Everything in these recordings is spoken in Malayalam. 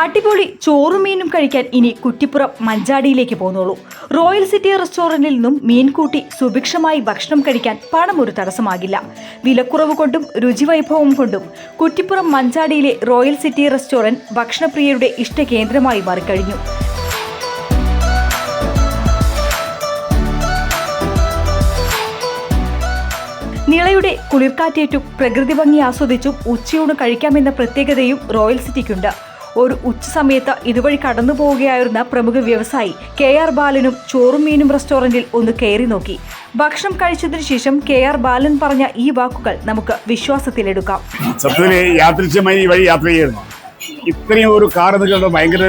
അടിപൊളി ചോറും മീനും കഴിക്കാൻ ഇനി കുറ്റിപ്പുറം മഞ്ചാടിയിലേക്ക് പോന്നോളൂ റോയൽ സിറ്റി റെസ്റ്റോറന്റിൽ നിന്നും മീൻ കൂട്ടി സുഭിക്ഷമായി ഭക്ഷണം കഴിക്കാൻ പണം ഒരു തടസ്സമാകില്ല. വിലക്കുറവ് കൊണ്ടും രുചിവൈഭവം കൊണ്ടും കുറ്റിപ്പുറം മഞ്ചാടിയിലെ റോയൽ സിറ്റി റെസ്റ്റോറന്റ് ഭക്ഷണപ്രിയരുടെ ഇഷ്ടകേന്ദ്രമായി മാറിക്കഴിഞ്ഞു. നിളയുടെ കുളിർക്കാറ്റേറ്റും പ്രകൃതി ഭംഗി ആസ്വദിച്ചും ഉച്ചയൂണ് കഴിക്കാമെന്ന പ്രത്യേകതയും റോയൽ സിറ്റിക്കുണ്ട്. ഒരു ഉച്ച സമയത്ത് ഇതുവഴി കടന്നു പോവുകയായിരുന്ന പ്രമുഖ വ്യവസായി കെ ആർ ബാലനും ചോറും മീനും റെസ്റ്റോറന്റിൽ ഒന്ന് കയറി നോക്കി. ഭക്ഷണം കഴിച്ചതിനു ശേഷം കെ ആർ ബാലൻ പറഞ്ഞ ഈ വാക്കുകൾ നമുക്ക് വിശ്വാസത്തിലെടുക്കാം. സത്യത്തിൽ യാദൃശ്യമായി വഴി യാത്ര ചെയ്യുന്നു ഇത്രയും ഒരു കാർ നിൽക്കുന്നത് ഭയങ്കര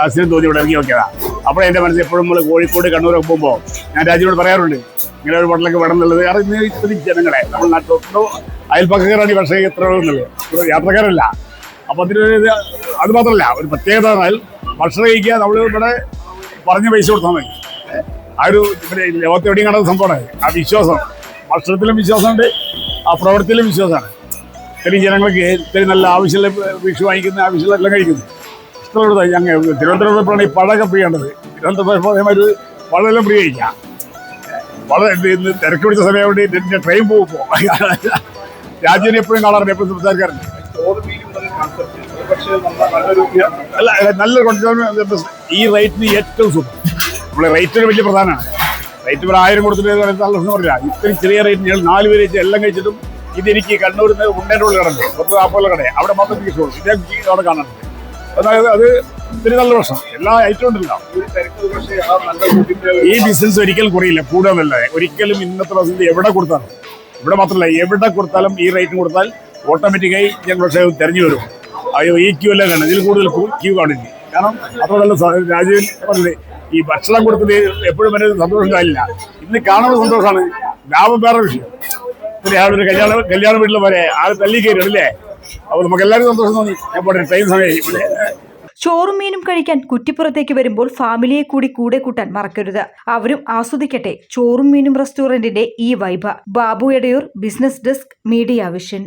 ആശ്ചര്യം തോന്നി ഇവിടെ ഇറങ്ങി നോക്കിയതാ. അപ്പോൾ എന്റെ മനസ്സിൽ എപ്പോഴും നമ്മൾ കോഴിക്കോട് കണ്ണൂരൊക്കെ പോകുമ്പോൾ ഞാൻ രാജ്യത്തോട് പറയാറുണ്ട് ഇങ്ങനെ ഒരു ഹോട്ടലൊക്കെ വേണം എന്നുള്ളത് കാരണം ഇത്രയും ജനങ്ങളെ നമ്മൾ നാട്ടിലോ അയൽപ്പക്കക്കാരാണ് ഈ പക്ഷേ എത്ര എന്നുള്ളത് യാത്രക്കാരല്ല. അപ്പോൾ അതിനൊരു അത് മാത്രമല്ല ഒരു പ്രത്യേകത എന്നാൽ ഭക്ഷണം കഴിക്കുക നമ്മൾ ഇവിടെ പറഞ്ഞ പൈസ കൊടുത്താൽ മതി. ആ ഒരു ഇവിടെ ലോകത്ത് എവിടെയും കണ്ടത് സംഭവമാണ് ആ വിശ്വാസം ഭക്ഷണത്തിലും വിശ്വാസമുണ്ട് ആ പ്രവൃത്തിയിലും വിശ്വാസമാണ്. ഇത്രയും ജനങ്ങൾക്ക് ഇത്രയും നല്ല ആവശ്യമുള്ള വിഷു വാങ്ങിക്കുന്ന ആവശ്യമുള്ള എല്ലാം കഴിക്കുന്നു. ഇഷ്ടമുള്ളത് ഞങ്ങൾ തിരുവനന്തപുരത്താണ് ഈ പഴമൊക്കെ പ്രിയേണ്ടത് തിരുവനന്തപുരം ഒരു പഴമെല്ലാം പ്രിയ കഴിക്കാം വളരെ തിരക്ക് പിടിച്ച സമയം വേണ്ടി ട്രെയിൻ പോകുമ്പോൾ രാജ്യം എപ്പോഴും കാണാറുണ്ട് എപ്പോഴും സംസാരിക്കാറുണ്ട് അല്ല അല്ല, നല്ലൊരു കോൺസെപ്റ്റ് ഈ റേറ്റിന് ഏറ്റവും സൂപ്പർ നമ്മളെ റേറ്റിന് വലിയ പ്രധാനമാണ്. റേറ്റ് ഒരു ആയിരം കൊടുത്തിട്ട് നല്ല പ്രശ്നം പറഞ്ഞില്ല. ഇത്രയും ചെറിയ റേറ്റ് ഞങ്ങൾ നാല് പേര് വെച്ച് എല്ലാം കഴിച്ചിട്ടും ഇതെനിക്ക് കണ്ണൂരിൽ നിന്ന് ഉണ്ടേറ്റുള്ള കിടന്നു. പത്ത് നാൽപ്പത് കട അവിടെ മാത്രം എനിക്ക് ഇഷ്ടമുള്ളൂ ഇതേ അവിടെ കാണാനുണ്ട് അതായത് അത് ഇത്തിരി നല്ല പ്രശ്നം. എല്ലാ ഐറ്റം ഉണ്ടല്ലോ. ഈ ബിസിനസ് ഒരിക്കലും കുറയില്ല. കൂടുതലല്ല. ഒരിക്കലും ഇന്നത്തെ പ്രശ്നത്തിൽ എവിടെ കൊടുത്താലും. ഇവിടെ മാത്രമല്ല എവിടെ കൊടുത്താലും ഈ റേറ്റ് കൊടുത്താൽ ഓട്ടോമാറ്റിക്കായി ഞങ്ങൾ പക്ഷേ തെരഞ്ഞു വരും. ഈ ക്യൂ അല്ല കാണുന്നത് ഇതിൽ കൂടുതൽ ക്യൂ കാണില്ല. കാരണം അത്ര നല്ല രാജീവൻ പറഞ്ഞില്ലേ ഈ ഭക്ഷണം കൊടുത്തത് എപ്പോഴും വരെ സന്തോഷം കാണില്ല ഇന്ന് കാണുന്നത് സന്തോഷമാണ്. ലാഭം വേറെ വിഷയം. ആളൊരു കല്യാണ കല്യാണ വീട്ടിൽ വരെ ആൾ തല്ലി കയറി അല്ലേ? അപ്പോൾ നമുക്ക് എല്ലാവരും സന്തോഷം തോന്നി. ഞാൻ പോട്ടെ ടൈം സമയം ഇവിടെ ചോറും മീനും കഴിക്കാൻ കുറ്റിപ്പുറത്തേക്ക് വരുമ്പോൾ ഫാമിലിയെ കൂടി കൂടെ കൂട്ടാൻ മറക്കരുത്. അവരും ആസ്വദിക്കട്ടെ ചോറും മീനും റെസ്റ്റോറന്റിന്റെ ഈ വൈബ Babu Edayur business desk media vision